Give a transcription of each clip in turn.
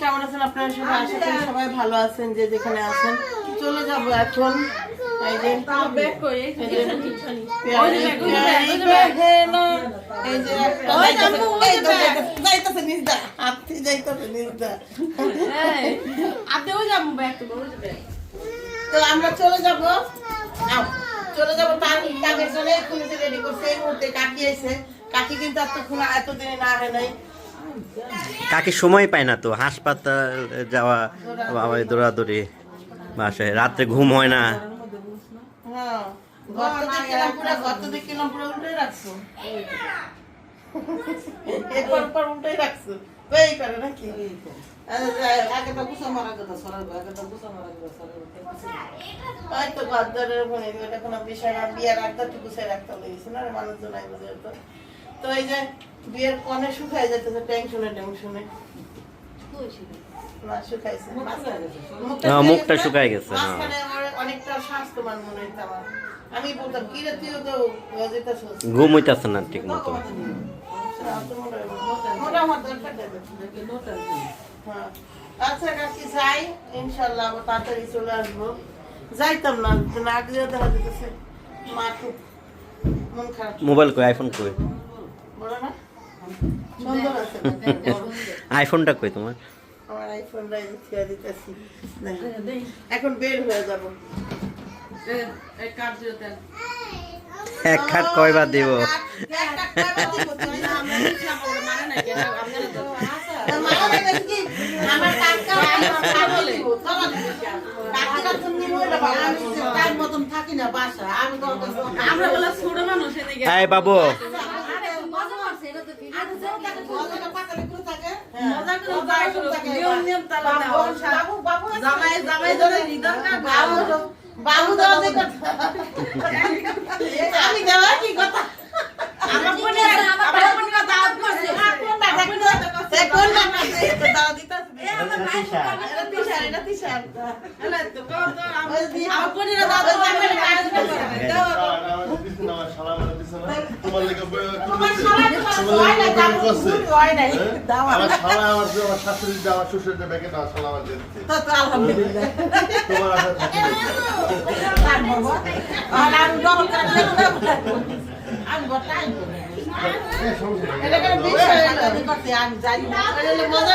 কেমন আছেন আপনারা সবাই? আশা করি সবাই ভালো আছেন যে যেখানে আছেন। চলে যাব এখন। এই যে তো আমরা চলে যাব। চলে যাব তাদের জন্য রেডি করছে এই মুহূর্তে কাকি আইছে। কাকি কিন্তু এতক্ষণ এতদিনে না হয় নাই। কাকে সময় পায় না তো, হাসপাতাল যাওয়া, বাবা দৌড়াদৌড়ি বাসায় রাত্রে ঘুম হয় না। হ্যাঁ মানুষজন তো এই যে বিয়ের কনে শুকাই যেতেছে টেনশনে টেনশনে। শুকাইছে। মুখটা শুকায় গেছে, অনেকটা মনে হইতো আমার। আমি বলতাম কি রে তুইও তো ঘুম হইতেছে না ঠিক মতো। হ্যাঁ। আচ্ছা কাকি যাই। ইনশাল্লাহ আবার তাড়াতাড়ি চলে আসব। যাইতাম না না গিয়ে দেখা যেতেছে মা খুব মন খারাপ। মোবাইল কই আইফোন কই বলো না সুন্দর আছে আইফোনটা কই তোমার? আমার আইফোন ছেড়ে দিতেছি। এখন বের হয়ে যাব। এক খাট কয়বার দিব? আমার টাকা টাইম মতন থাকি না বাসা আমি আমরা বলে ছোট মানুষ এদিকে এই বাবু মজা করে যাই করো, নিয়ম নিয়ম তালা দেওয়া। জামাই জামাই ধরে নিদর কাটবে। বাবু দেওয়া যে কথা আমি দেওয়া কি কথা আমার বোনে আমার বোনেরা দাওয়াত করছে। এ কোন নাটক? এ তো দাওয়া দিতাছে। এটা তিশার, এটা তিশার। এলা তো কও তো, আমার আমার বোনেরা দাওয়াত করছে, আমার কাজ করছে। দাও। তোমার শালা তোমার হয় হয়। দাওয়া। আমার শালা আমার আমার শাশুড়ি আমার শ্বশুর ব্যাগে আমার শালা আমার দিচ্ছে আলহামদুলিল্লাহ। তোমার আশা থাকি আমি জানি মজা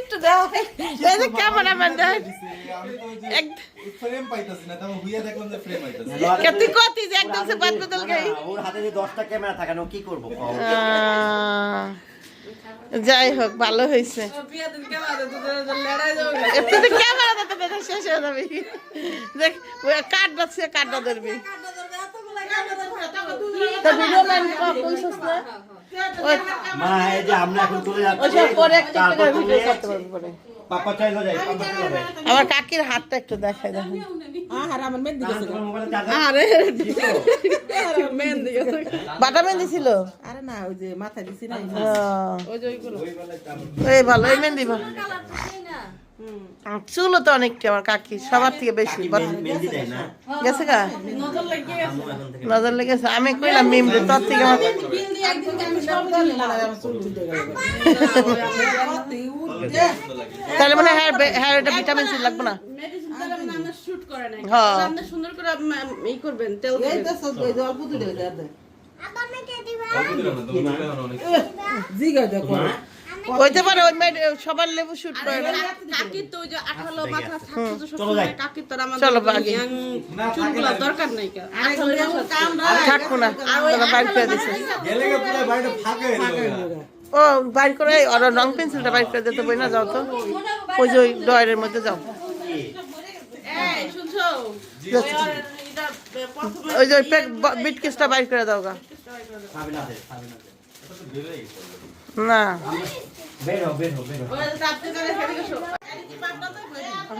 একটু দাও এই যে ক্যামেরাম্যান দাও ফ্রেম পাইতাছি না তারপর হুইয়া দেখলাম যে ফ্রেম পাইতাছি। কতি কতি যে একদম সে বাদ বদল গই। ওর হাতে যে দশটা ক্যামেরা থাকে না কি করব? যাই হোক ভালো হয়েছে শেষ হয়ে যাবে। দেখ কাট বাচ্চা কাটটা ধরবি। ভিডিও ম্যান কইছস না? ওই মা এই যে আমরা এখন চলে যাচ্ছি পরে একটা ভিডিও করতে পারবি পরে। পাপা চাইলো যাই পাপা চলে যাই। আমার কাকির হাতটা একটু দেখাই দেখেন আরে মেহেন্দি গেছে। বাটা মেহেন্দি ছিল? আরে না ওই যে মাথায় দিছি না। ওই যে ওইগুলো। এই ভালো এই মেহেন্দি ভালো। চুলও তো অনেকটি আমার কাকি সবার থেকে বেশি। গেছে গা? নজর লেগেছে আমি কইলাম মিমরে তোর থেকে আমার তাহলে মানে হ্যাঁ হ্যাঁ এটা ভিটামিন সি লাগবে না? মানে করে নাই। হ্যাঁ। আপনি সুন্দর করে ই করবেন, তেল এই তো সব ওই যে অল্প দূরে দেয় দেয় কি মা? জিগা দেখো। হইতে পারে ওই মেয়ে সবার লেবু শুট করে না। কাকির তো ওই যে আঠালো মাথা থাকতো সবসময়, যাই। কাকির তো আমাদের চলো young দরকার নাই কা। আঠালো মাথা থাকব না তোরা বাইর করে দিছে গেলে পুরো বাড়িটা ফাঁকা হয়ে ও বাইর করে ওর রং পেন্সিলটা বাইর করে দিতে বই না যাও তো। ওই যে ওই ডয়ের মধ্যে যাও। এই, শুনছো? আর ওই যে বিট কেসটা বাইর করে দাও গা। না।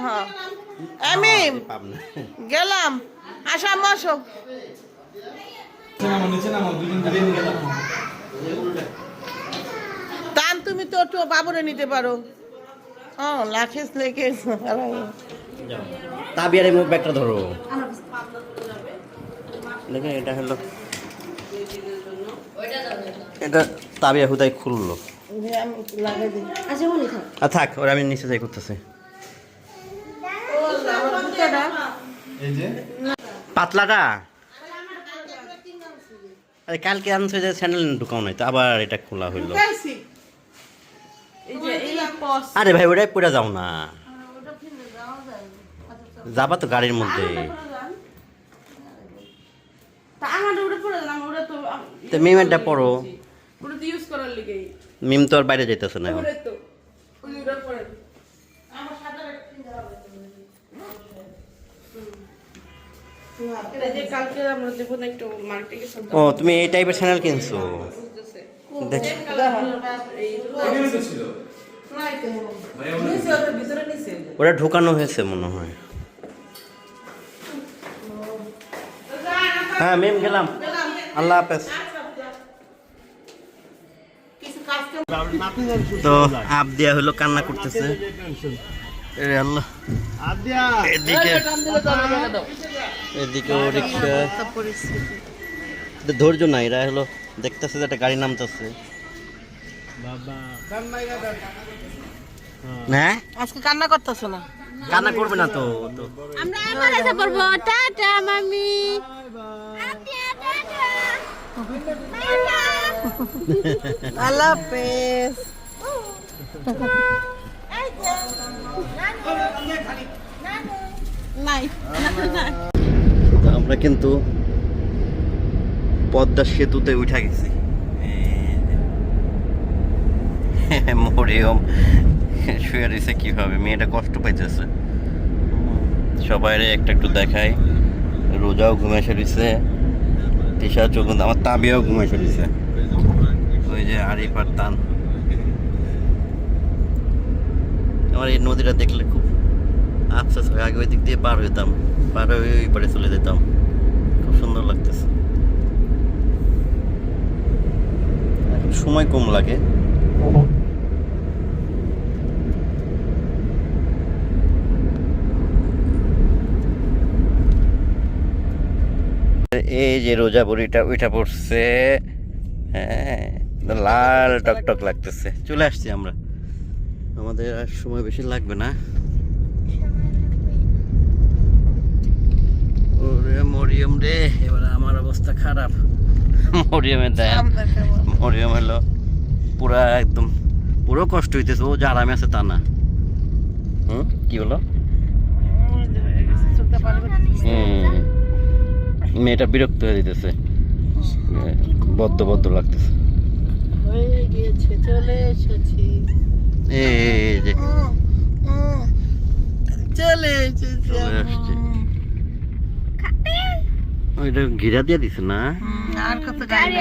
হ্যাঁ। আমি গেলাম। আসো আম্মা আসো। টান তুমি তো একটু বাবুরে নিতে পারো। ও লাখেস লেকে তাবিয়ার মুখ ব্যাগটা ধরো। দেখে এটা হলো এটা তাবিয়া হুদাই খুললো। লাগাই আর থাক। ওরা আমি নিচে যাই করতেছি। পাতলাটা? আরে কালকে আনছে যে স্যান্ডেল ঢুকাও নাই তো আবার এটা খোলা হইল। খাইছি এই যে এই পস। আরে ভাই ওটাই পড়ে যাও না। যাবা তো গাড়ির মধ্যে। তা ওটা পড়ে গেলাম ওটা তো তো পড়ো। ওটা তো ইউজ করার লিগে মিম তো আর বাইরে যাইতেছে না এখন। ও তুমি এই টাইপের চ্যানেল কিনছো? ওটা ঢুকানো হয়েছে মনে হয়। হ্যাঁ মিম গেলাম। আল্লাহ হাফেজ। তো আপ দেয়া হলো কান্না করতেছে। আল্লাহ। এদিকে এদিকে রিক্সা। ধৈর্য নাই এরা হলো দেখতেছে যে একটা গাড়ি নামতেছে। হ্যাঁ আজকে কান্না করতেছো না? কান্না করবে না তো আমরা এসে টাটা মামি। আল্লাহ হাফেজ নাই তো আমরা কিন্তু পদ্মা সেতুতে উঠা গেছি। মরিয়ম শুয়ে রয়েছে কীভাবে? মেয়েটা কষ্ট পাইতেছে। সবাই একটা একটু দেখায় রোজাও ঘুমে এসে রয়েছে তিশা চোখ আমার তাবিয়াও ঘুমে এসে রয়েছে যে আরিফ আর তান। আমার এই নদীটা দেখলে খুব আফসোস হয়। আগে ওই দিক দিয়ে পার হইতাম, পার হয়ে ওই পারে চলে যেতাম। খুব সুন্দর লাগতেছে। সময় কম লাগে। এই যে রোজা বড়িটা ওইটা পড়ছে। হ্যাঁ। লাল টকটক লাগতেছে। চলে আসছি আমরা। আমাদের আর সময় বেশি লাগবে না। ওরে মরিয়ম রে এবার আমার অবস্থা খারাপ। মরিয়মের দেয়। মরিয়ম হলো পুরা একদম পুরো কষ্ট হইতেছে। ও যে আরামে আছে তা না। হুম? কি হুম। মেয়েটা বিরক্ত হয়ে দিতেছে বদ্ধ বদ্ধ লাগতেছে। হয়ে গিয়েছে চলে এসেছি। এই যে চলে এসেছি ওইটা ঘিরা দিয়ে দিছে না? আর কত গাড়ি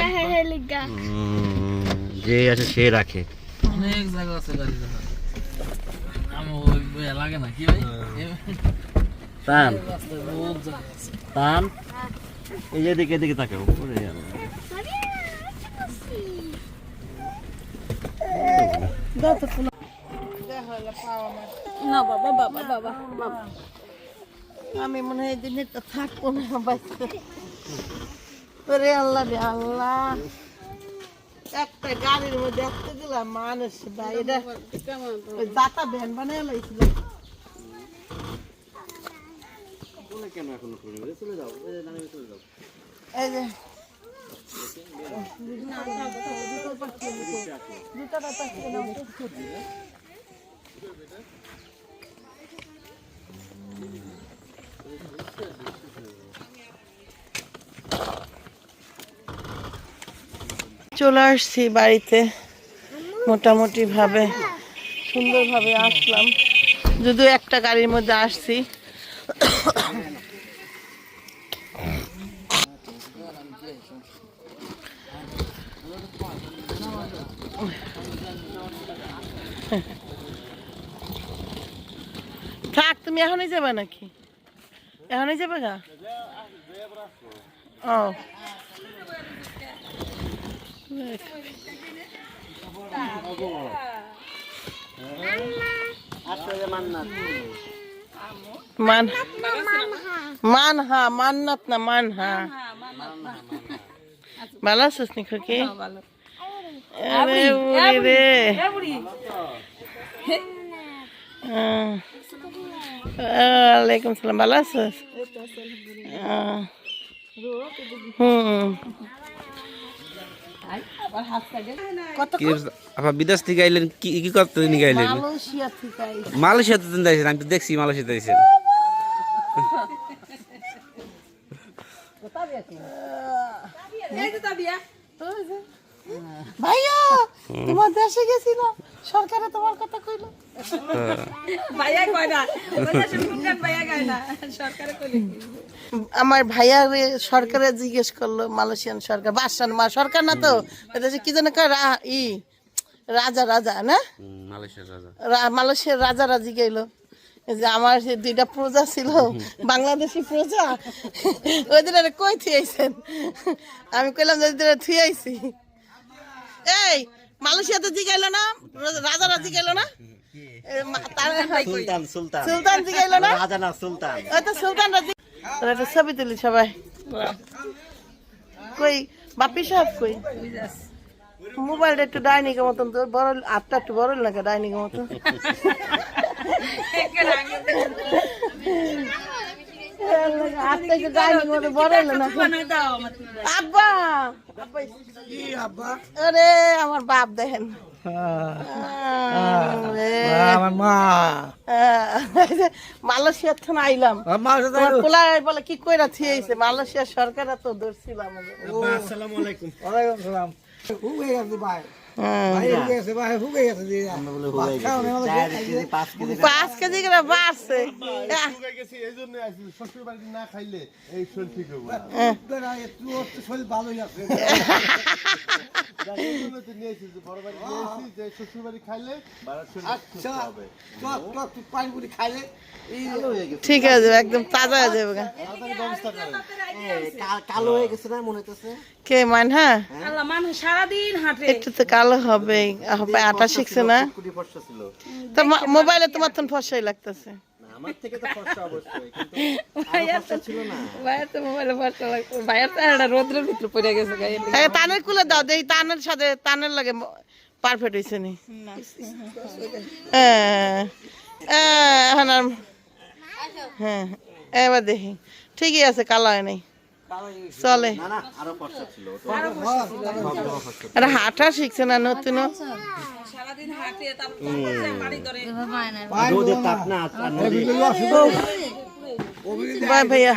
যে আছে সে রাখে। অনেক জায়গা আছে গাড়ি লাগে না কি ভাই? টান টান এই এদিকে এদিকে তাকে উপরে না বাবা বাবা বাবা বাবা। আমি মনে হয় দিনে তো থাকব না বাঁচতে ওরে আল্লাহ রে আল্লাহ। একটা গাড়ির মধ্যে একটা দিলাম মানুষ বাইরে ওই দাতা ভ্যান বানিয়ে লাইছিল। কেন এখন চলে যাও। এই যে চলে আসছি বাড়িতে। মোটামুটি ভাবে সুন্দরভাবে আসলাম। যদিও একটা গাড়ির মধ্যে আসছি। থাক তুমি এখনই যাবে নাকি? এখনই যাবে গা? ও। মান মানহা মান্নাত না মানহা। ভালো আছিস নি খুকি আরে বুড়ি রে ওয়ালাইকুম সালাম ভালো আছিস? হুম। আপনার বিদেশ থেকে আইলেন কি কি করতে নিয়ে আইলেন? মালয়েশিয়াতে যাইছেন আমি তো দেখছি মালয়েশিয়াতে যাইছেন ভাইয়া তোমার দেশে গেছিলাম সরকারে তোমার কথা কইলো। ভাইয়া কয় না ভাইয়া কয় না সরকারে কইলে। আমার ভাইয়া সরকারে জিজ্ঞেস করল মালয়েশিয়ান সরকার বাসান মা সরকার না তো? এদেশে কি যেন কয় রা- ই রাজা রাজা না? মালয়েশিয়ার রাজা। রাজি গেল। যে আমার যে দুইটা প্রজা ছিল বাংলাদেশি প্রজা। ওই দিন কই থুয়েছেন আমি কইলাম যে ওই থুয়ে আইছি। এই মালয়েশিয়াতে জিগাইলো না রাজা রাজি গেল না? এ, মা- তার- সুলতান জিগাইলো না? রাজা না সুলতান। ওই তো সুলতান রাজি একটা ছবি তুলি সবাই। কই বাপি সাহেব কই? মোবাইলটা একটু ডাইনিং এর মতন তোর বড় হাতটা একটু বড় লাগে ডাইনিং এর মতন। আমার বাপ দেখেন। আমার মা। মালয়েশিয়ার থেকে আইলাম। পোলায় বলে কি কইরা থিয়েছে মালয়েশিয়ার সরকার তো ধরছিলাম আসসালামু আলাইকুম। পাঁচ কেজি করে বাড়ছে। ঠিক হবে না। যার জন্য তো নিয়ে এসেছি, বড় বাড়ি নিয়ে এসেছি, যে শ্বশুর বাড়ি খাইলে বাড়ার শরীর সুস্থ হবে। ঠিক আছে একদম তাজা হয়ে যাবে ব্যবস্থা। কালো হয়ে গেছে না মনে হইতেছে? কে মান হ্যাঁ? আল্লাহ মানুষ সারাদিন হাঁটে। একটু তো কালো হবে হবে আটা শিখছে না? কুটি ফর্সা ছিল। তো মোবাইলে তোমার তো ফসাই লাগতেছে। আমার থেকে তো ফর্সা অবশ্যই কিন্তু ছিল না। ভাইয়া তো মোবাইলে বসা লাগছে। ভাইয়া তো একটা রোদ্রের ভিতরে পড়ে গেছে গায়ে তানের কুলে দাও দেই তানের সাথে তানের লাগে পারফেক্ট হয়েছে নি। হ্যাঁ হ্যাঁ, এখন আর হ্যাঁ এবার দেখি। ঠিকই আছে কালো হয় নাই। চলে। আরও ফর্সা ছিল আর হাঁটা শিখছে না নতুন। ভাইয়া।